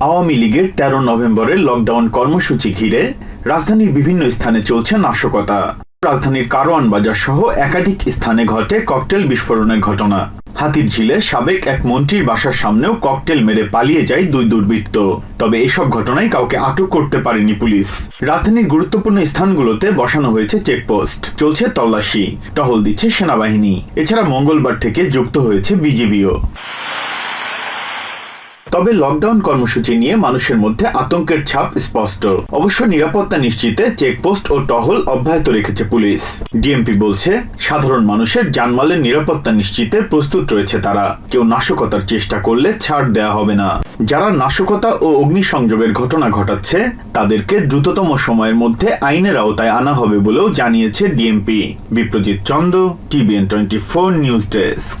আওয়ামী লীগের তেরো নভেম্বরের লকডাউন কর্মসূচি ঘিরে রাজধানীর বিভিন্ন স্থানে চলছে নাশকতা। রাজধানীর কারওয়ান বাজার সহ একাধিক স্থানে ঘটে ককটেল বিস্ফোরণের ঘটনা। হাতির ঝিলে সাবেক এক মন্ত্রীর বাসার সামনেও ককটেল মেরে পালিয়ে যায় দুই দুর্বৃত্ত। তবে এসব ঘটনায় কাউকে আটক করতে পারেনি পুলিশ। রাজধানীর গুরুত্বপূর্ণ স্থানগুলোতে বসানো হয়েছে চেকপোস্ট। চলছে তল্লাশি। টহল দিচ্ছে সেনাবাহিনী। এছাড়া মঙ্গলবার থেকে যুক্ত হয়েছে বিজিবিও। তবে লকডাউন কর্মসূচি নিয়ে মানুষের মধ্যে আতঙ্কের ছাপ স্পষ্ট। অবশ্য নিরাপত্তা নিশ্চিতে চেকপোস্ট ও টহল অব্যাহত রেখেছে পুলিশ। ডিএমপি বলছে, সাধারণ মানুষের জানমালের নিরাপত্তা নিশ্চিতে প্রস্তুত রয়েছে তারা। কেউ নাশকতার চেষ্টা করলে ছাড় দেয়া হবে না। যারা নাশকতা ও অগ্নিসংযোগের ঘটনা ঘটাচ্ছে, তাদেরকে দ্রুততম সময়ের মধ্যে আইনের আওতায় আনা হবে বলেও জানিয়েছে DMP. Biprajit Chanda, TVN twenty four news desk.